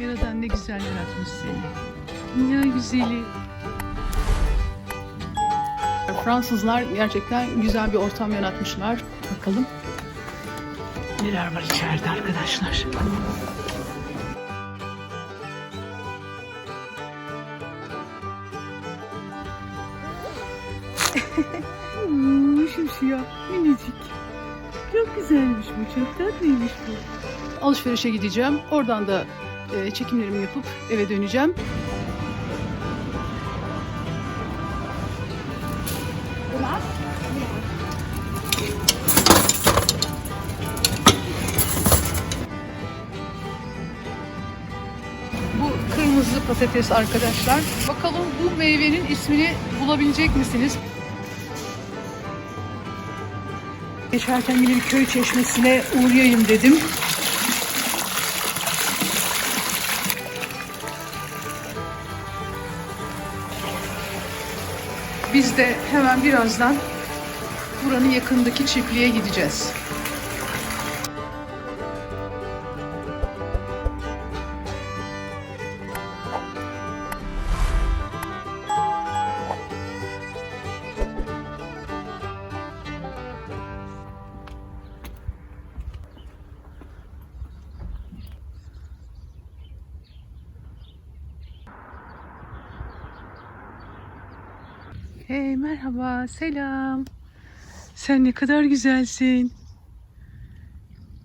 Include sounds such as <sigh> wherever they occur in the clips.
Yaradan ne güzel yaratmış seni. Dünya güzeli. Fransızlar gerçekten güzel bir ortam yaratmışlar. Bakalım neler var içeride arkadaşlar. <laughs> Hmm, Şimşiyah, minicik. Çok güzelmiş bu, çok tatlıymış bu. Alışverişe gideceğim. Oradan da e, çekimlerimi yapıp eve döneceğim. Bu kırmızı patates arkadaşlar. Bakalım bu meyvenin ismini bulabilecek misiniz? Geçerken yine bir köy çeşmesine uğrayayım dedim. De hemen birazdan buranın yakındaki çiftliğe gideceğiz. Hey merhaba, selam. Sen ne kadar güzelsin.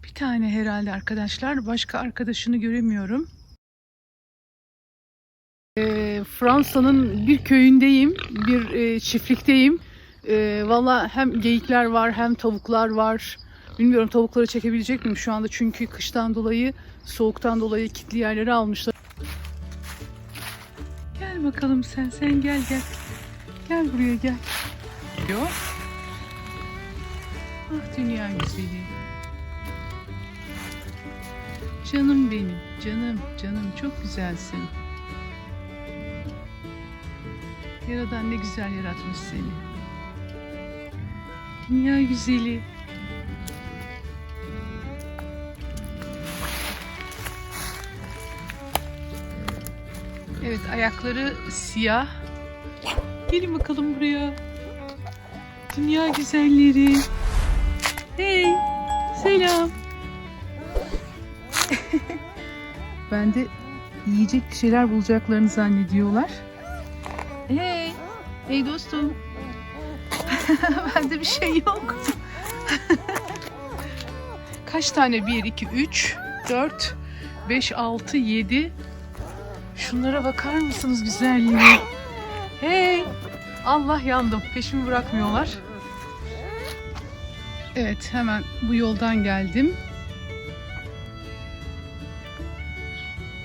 Bir tane herhalde arkadaşlar. Başka arkadaşını göremiyorum. Ee, Fransa'nın bir köyündeyim, bir e, çiftlikteyim. Ee, Valla hem geyikler var hem tavuklar var. Bilmiyorum tavukları çekebilecek miyim şu anda çünkü kıştan dolayı, soğuktan dolayı kilitli yerleri almışlar. Gel bakalım sen, sen gel gel. Gel buraya gel. Yok. Ah dünya güzeli. Canım benim, canım, canım çok güzelsin. Yaradan ne güzel yaratmış seni. Dünya güzeli. Evet ayakları siyah. Gelin bakalım buraya. Dünya güzelleri. Hey, selam. <laughs> ben de yiyecek bir şeyler bulacaklarını zannediyorlar. Hey, hey dostum. <laughs> Bende bir şey yok. <laughs> Kaç tane? 1, 2, 3, 4, 5, 6, 7. Şunlara bakar mısınız güzelliğine? Hey! Allah yandım. Peşimi bırakmıyorlar. Evet hemen bu yoldan geldim.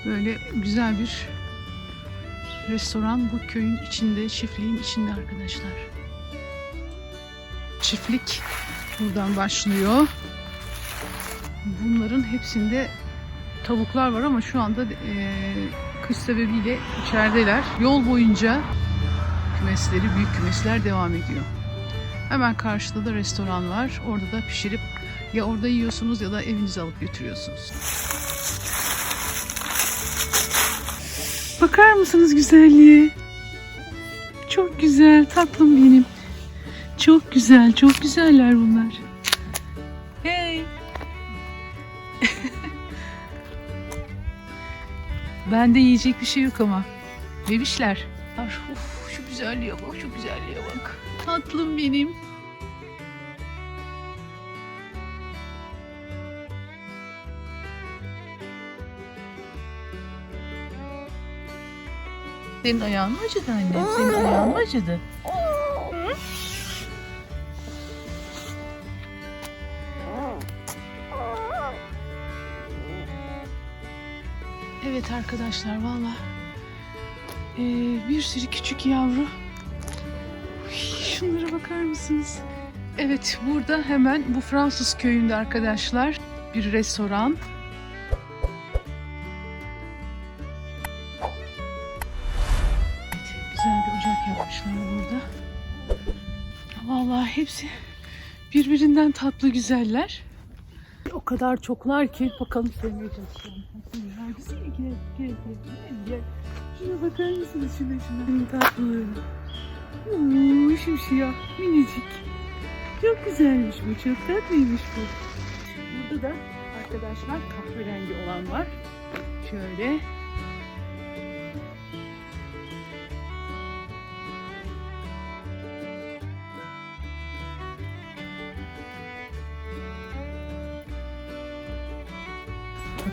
Böyle güzel bir restoran bu köyün içinde, çiftliğin içinde arkadaşlar. Çiftlik buradan başlıyor. Bunların hepsinde tavuklar var ama şu anda eee kış sebebiyle içerideler. Yol boyunca kümesleri, büyük kümesler devam ediyor. Hemen karşıda da restoran var. Orada da pişirip ya orada yiyorsunuz ya da evinize alıp götürüyorsunuz. Bakar mısınız güzelliğe? Çok güzel, tatlım benim. Çok güzel, çok güzeller bunlar. Hey! <laughs> Bende yiyecek bir şey yok ama. Bebişler. Uf, güzelliğe bak, şu güzelliğe bak. Tatlım benim. Senin ayağın mı acıdı anne? Senin ayağın mı acıdı? Evet arkadaşlar valla ee, bir sürü küçük yavru. Şunlara bakar mısınız? Evet burada hemen bu Fransız köyünde arkadaşlar bir restoran. Evet, güzel bir ocak yapmışlar burada. Vallahi hepsi birbirinden tatlı güzeller. O kadar çoklar ki bakalım sevmeye gel. Şuna bakar mısınız şuna şuna. Benim tatlılığına. Uuu şimşiyah minicik. Çok güzelmiş bu çok tatlıymış bu. Burada da arkadaşlar kahverengi olan var. Şöyle.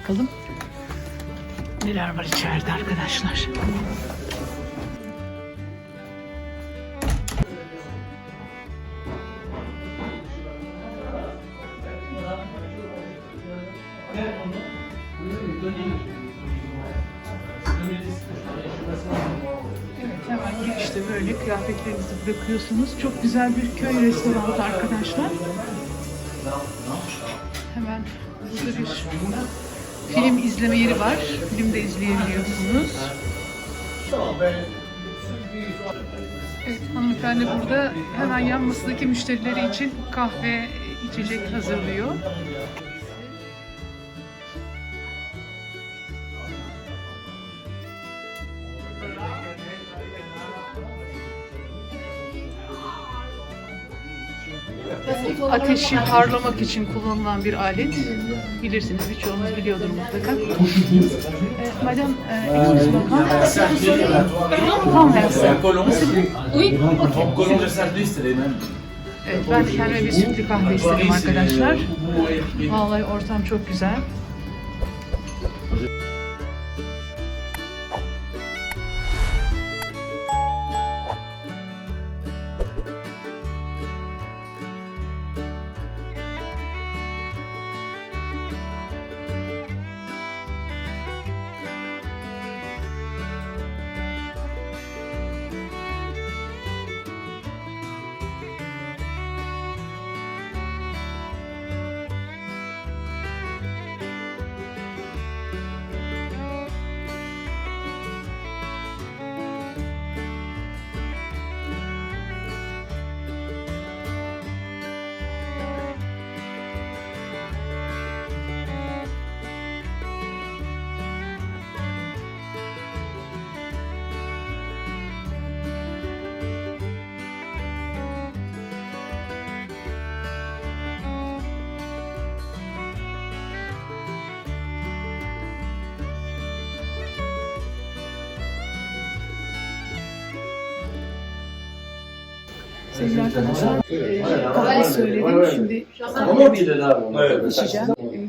Bakalım neler var içeride arkadaşlar. Girişte böyle kıyafetlerinizi bırakıyorsunuz. Çok güzel bir köy restoranı arkadaşlar. Hemen burada bir film izleme yeri var. Film de izleyebiliyorsunuz. Evet hanımefendi burada hemen yan masadaki müşterileri için kahve, içecek hazırlıyor. Ateşi harlamak için kullanılan bir alet. Bilirsiniz birçoğunuz biliyordur mutlaka. Ee, Madam, e, mêmes. Evet, ben kendime bir sütlü kahve istedim arkadaşlar. Vallahi ortam çok güzel. Sevgili arkadaşlar, kahve söyledim. Şimdi içeceğim.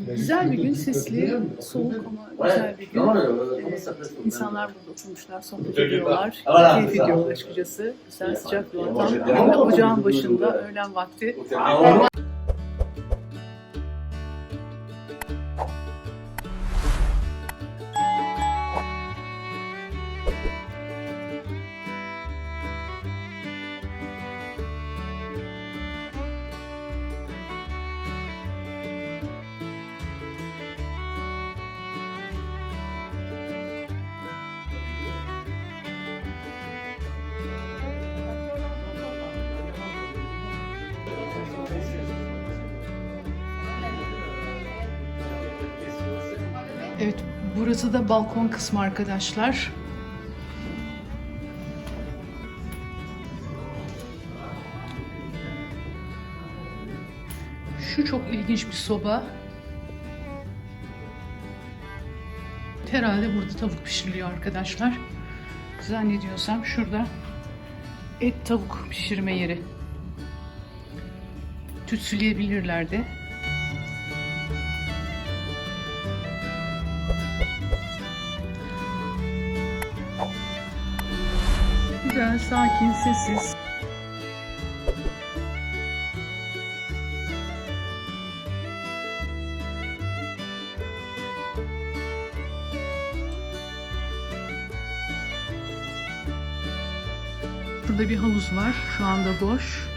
E, Güzel bir gün, sesli, soğuk ama güzel bir gün. E, İnsanlar burada oturmuşlar, sohbet ediyorlar, keyif ediyorlar açıkçası. Güzel sıcak bir ortam. Ocağın başında öğlen vakti. Evet, burası da balkon kısmı arkadaşlar. Şu çok ilginç bir soba. Herhalde burada tavuk pişiriliyor arkadaşlar. Zannediyorsam şurada et tavuk pişirme yeri. Tütsüleyebilirler de. Güzel, sakin, sessiz. Burada bir havuz var. Şu anda boş.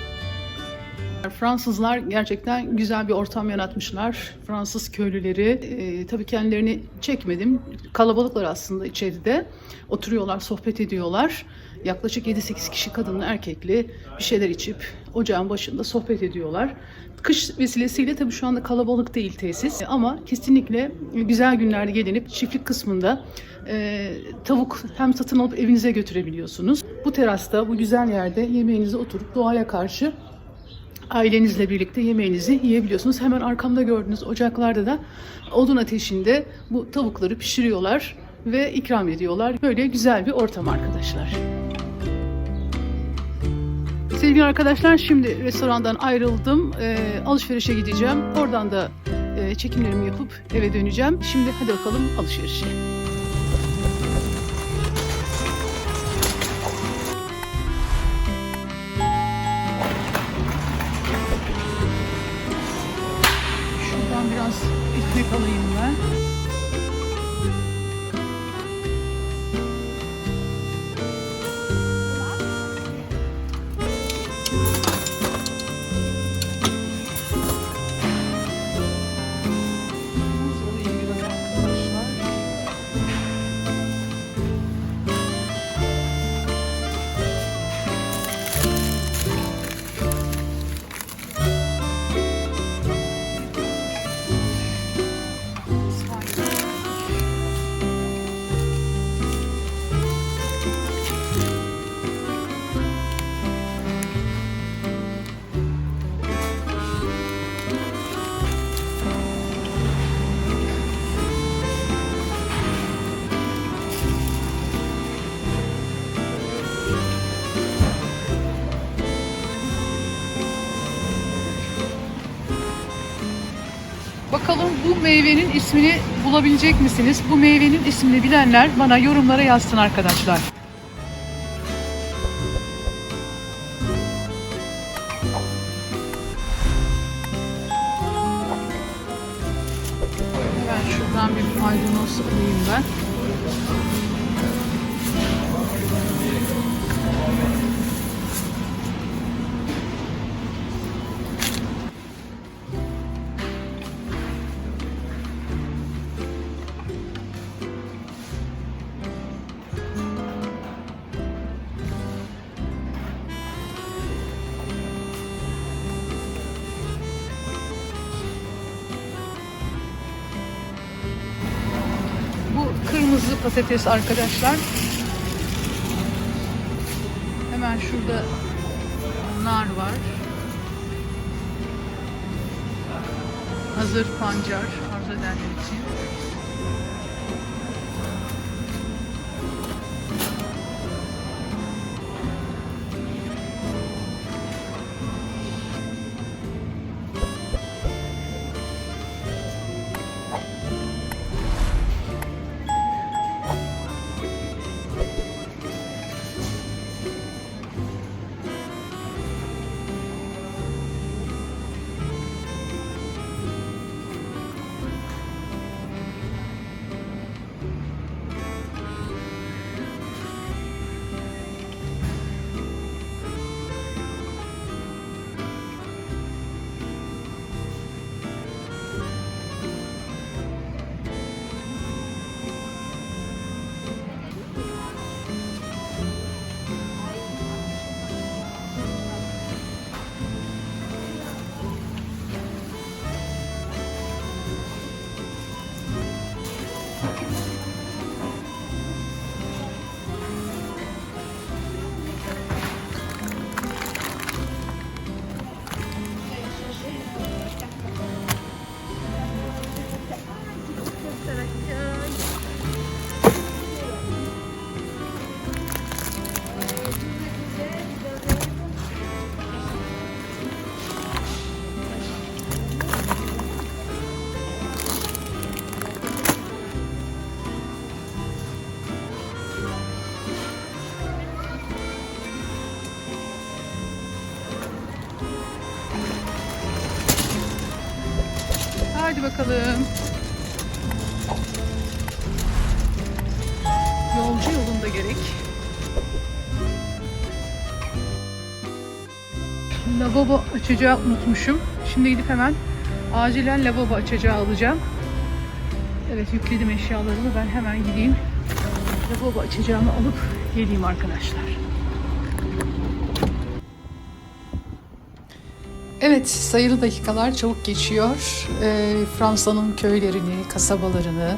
Fransızlar gerçekten güzel bir ortam yaratmışlar. Fransız köylüleri. Ee, tabii kendilerini çekmedim. Kalabalıklar aslında içeride. Oturuyorlar, sohbet ediyorlar. Yaklaşık 7-8 kişi kadınlı erkekli bir şeyler içip ocağın başında sohbet ediyorlar. Kış vesilesiyle tabii şu anda kalabalık değil tesis ama kesinlikle güzel günlerde gelinip çiftlik kısmında e, tavuk hem satın alıp evinize götürebiliyorsunuz. Bu terasta, bu güzel yerde yemeğinizi oturup doğaya karşı ailenizle birlikte yemeğinizi yiyebiliyorsunuz. Hemen arkamda gördüğünüz ocaklarda da odun ateşinde bu tavukları pişiriyorlar ve ikram ediyorlar. Böyle güzel bir ortam arkadaşlar. Sevgili arkadaşlar şimdi restorandan ayrıldım. Ee, alışverişe gideceğim. Oradan da e, çekimlerimi yapıp eve döneceğim. Şimdi hadi bakalım alışverişe. nós e fui para Bakalım bu meyvenin ismini bulabilecek misiniz? Bu meyvenin ismini bilenler bana yorumlara yazsın arkadaşlar. Patates arkadaşlar. Hemen şurada nar var. Hazır pancar arzu edenler için. Lavabo açacağı unutmuşum. Şimdi gidip hemen acilen lavabo açacağı alacağım. Evet yükledim eşyalarımı. Ben hemen gideyim. Lavabo açacağımı alıp geleyim arkadaşlar. Evet, sayılı dakikalar çabuk geçiyor. Ee, Fransa'nın köylerini, kasabalarını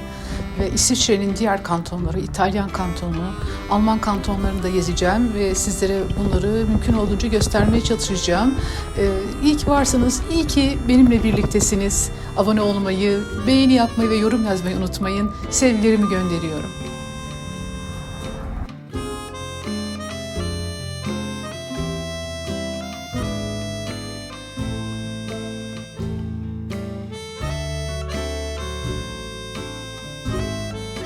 ve İsviçre'nin diğer kantonları, İtalyan kantonu, Alman kantonlarını da gezeceğim ve sizlere bunları mümkün olduğunca göstermeye çalışacağım. Ee, iyi ki varsınız, iyi ki benimle birliktesiniz. Abone olmayı, beğeni yapmayı ve yorum yazmayı unutmayın. Sevgilerimi gönderiyorum.